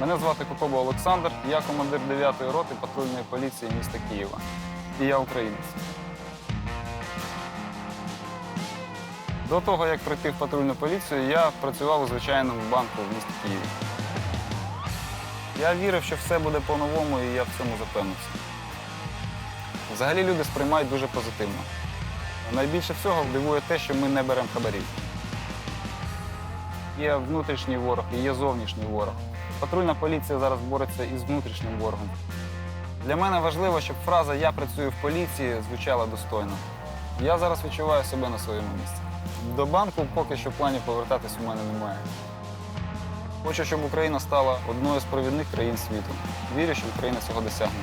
Мене звати Кокоба Олександр, я командир 9-ї роти патрульної поліції міста Києва. І я українець. До того, як прийти в патрульну поліцію, я працював у звичайному банку в місті Києві. Я вірив, що все буде по-новому, і я в цьому запевнився. Взагалі люди сприймають дуже позитивно. Найбільше всього дивує те, що ми не беремо хабарів. Є внутрішній ворог і є зовнішній ворог. Патрульна поліція зараз бореться із внутрішнім ворогом. Для мене важливо, щоб фраза Я працюю в поліції звучала достойно. Я зараз відчуваю себе на своєму місці. До банку поки що планів повертатись у мене немає. Хочу, щоб Україна стала одною з провідних країн світу. Вірю, що Україна цього досягне.